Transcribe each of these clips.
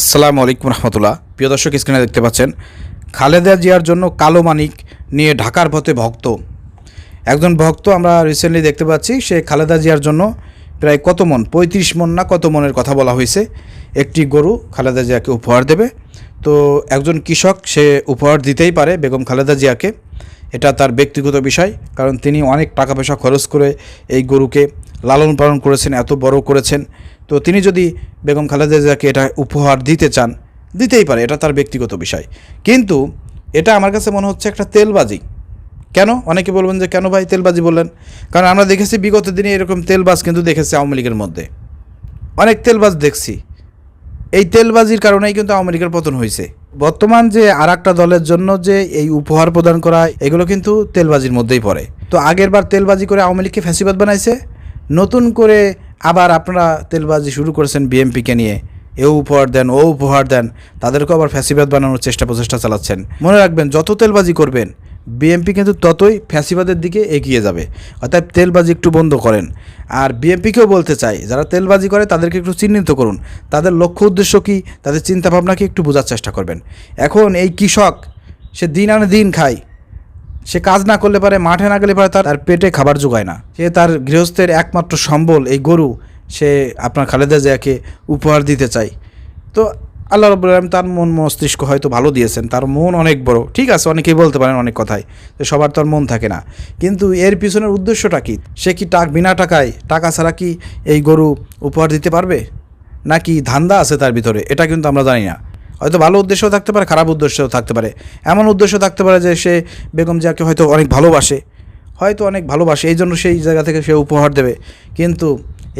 আসসালামু আলাইকুম রহমতুল্লাহ। প্রিয় দর্শক স্ক্রিনে দেখতে পাচ্ছেন, খালেদা জিয়ার জন্য কালো মানিক নিয়ে ঢাকার পথে ভক্ত। একজন ভক্ত আমরা রিসেন্টলি দেখতে পাচ্ছি, সে খালেদা জিয়ার জন্য প্রায় কত মন, পঁয়ত্রিশ মন না কত মনের কথা বলা হয়েছে, একটি গরু খালেদা জিয়াকে উপহার দেবে। তো একজন কৃষক, সে উপহার দিতেই পারে বেগম খালেদা জিয়াকে, এটা তার ব্যক্তিগত বিষয়, কারণ তিনি অনেক টাকা পয়সা খরচ করে এই গরুকে লালন পালন করেছেন, এত বড় করেছেন। তো তিনি যদি বেগম খালেদা জিয়াকে এটা উপহার দিতে চান, দিতেই পারে, এটা তার ব্যক্তিগত বিষয়। কিন্তু এটা আমার কাছে মনে হচ্ছে একটা তেলবাজি। কেন? অনেকে বলবেন যে কেন ভাই তেলবাজি বললেন? কারণ আমরা দেখেছি বিগত দিনে এরকম তেলবাজ কিন্তু দেখেছি আওয়ামী লীগের মধ্যে। অনেক তেলবাজ দেখছি। এই তেলবাজির কারণেই কিন্তু আওয়ামী লীগের পতন হয়েছে। বর্তমান যে আর দলের জন্য যে এই উপহার প্রদান করা, এগুলো কিন্তু তেলবাজির মধ্যেই পড়ে। তো আগের বার তেলবাজি করে আওয়ামী লীগকে ফ্যাসিবাদ বানাইছে। নতুন করে আবার আপনারা তেলবাজি শুরু করেছেন বিএমপিকে নিয়ে। এও উপহার দেন, ও উপহার দেন, তাদেরকেও আবার ফ্যাসিবাদ বানানোর চেষ্টা প্রচেষ্টা চালাচ্ছেন। মনে রাখবেন, যত তেলবাজি করবেন, বিএমপি কিন্তু ততই ফ্যাসিবাদের দিকে এগিয়ে যাবে। অর্থাৎ তেলবাজি একটু বন্ধ করেন। আর বিএমপিকেও বলতে চাই, যারা তেলবাজি করে তাদেরকে একটু চিহ্নিত করুন। তাদের লক্ষ্য উদ্দেশ্য কী? তাদের চিন্তাভাবনাকে একটু বোঝার চেষ্টা করবেন। এখন এই কৃষক, সে দিন আনে দিন খায়। সে কাজ না করলে পারে, মাঠে না গেলে পারে তার পেটে খাবার যোগায় না। সে তার গৃহস্থের একমাত্র সম্বল, এই গরু, সে আপনার খালেদা জিয়াকে উপহার দিতে চায়। তো আল্লাহ রব্বুল আলম তার মন মস্তিষ্ক হয়তো ভালো দিয়েছেন, তার মন অনেক বড়। ঠিক আছে, অনেকেই বলতে পারেন অনেক কথাই তো সবার তো আর মন থাকে না। কিন্তু এর পিছনের উদ্দেশ্যটা কি? সে কি টাক, বিনা টাকায় টাকা ছাড়া কি এই গরু উপহার দিতে পারবে? নাকি ধান্দা আছে তার ভিতরে? এটা কিন্তু আমরা জানি না। হয়তো ভালো উদ্দেশ্যও থাকতে পারে, খারাপ উদ্দেশ্যও থাকতে পারে। এমন উদ্দেশ্য থাকতে পারে যে সে বেগম জিয়াকে হয়তো অনেক ভালোবাসে, হয়তো অনেক ভালোবাসে, এই জন্য সেই জায়গা থেকে সে উপহার দেবে। কিন্তু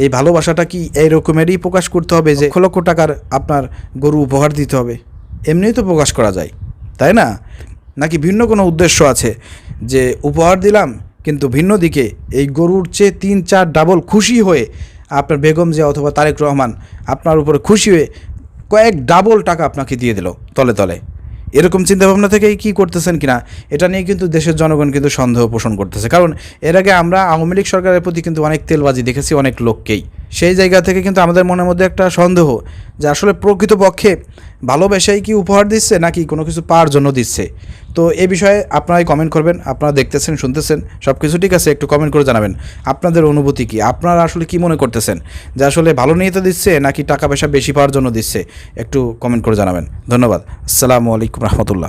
এই ভালোবাসাটা কি এই রকমেরই প্রকাশ করতে হবে যে লক্ষ লক্ষ টাকার আপনার গরু উপহার দিতে হবে? এমনিই তো প্রকাশ করা যায়, তাই না? নাকি ভিন্ন কোনো উদ্দেশ্য আছে যে উপহার দিলাম, কিন্তু ভিন্ন দিকে এই গরুর চেয়ে তিন চার ডাবল খুশি হয়ে আপনার বেগম জিয়া অথবা তারেক রহমান আপনার উপরে খুশি হয়ে কয়েক ডাবল টাকা আপনাকে দিয়ে দিল তলে তলে। এরকম চিন্তাভাবনা থেকেই কি করতেছেন কিনা, এটা নিয়ে কিন্তু দেশের জনগণ কিন্তু সন্দেহ পোষণ করতেছে। কারণ এর আগে আমরা আওয়ামী লীগ সরকারের প্রতি কিন্তু অনেক তেলবাজি দেখেছি অনেক লোককেই। সেই জায়গা থেকে কিন্তু আমাদের মনের মধ্যে একটা সন্দেহ যে আসলে প্রকৃতপক্ষে ভালোবেসেই কি উপহার দিচ্ছে নাকি কোনো কিছু পাওয়ার জন্য দিচ্ছে। তো এ বিষয়ে আপনারাই কমেন্ট করবেন, আপনারা দেখতেছেন, শুনতেছেন সব কিছু ঠিক আছে, একটু কমেন্ট করে জানাবেন। আপনাদের অনুভূতি কি? আপনারা আসলে কি মনে করতেছেন? যে আসলে ভালো নিয়ে তো দিচ্ছে নাকি টাকা পয়সা বেশি পাওয়ার জন্য দিচ্ছে? একটু কমেন্ট করে জানাবেন। ধন্যবাদ। আসসালামু আলাইকুম রহমতুল্লাহ।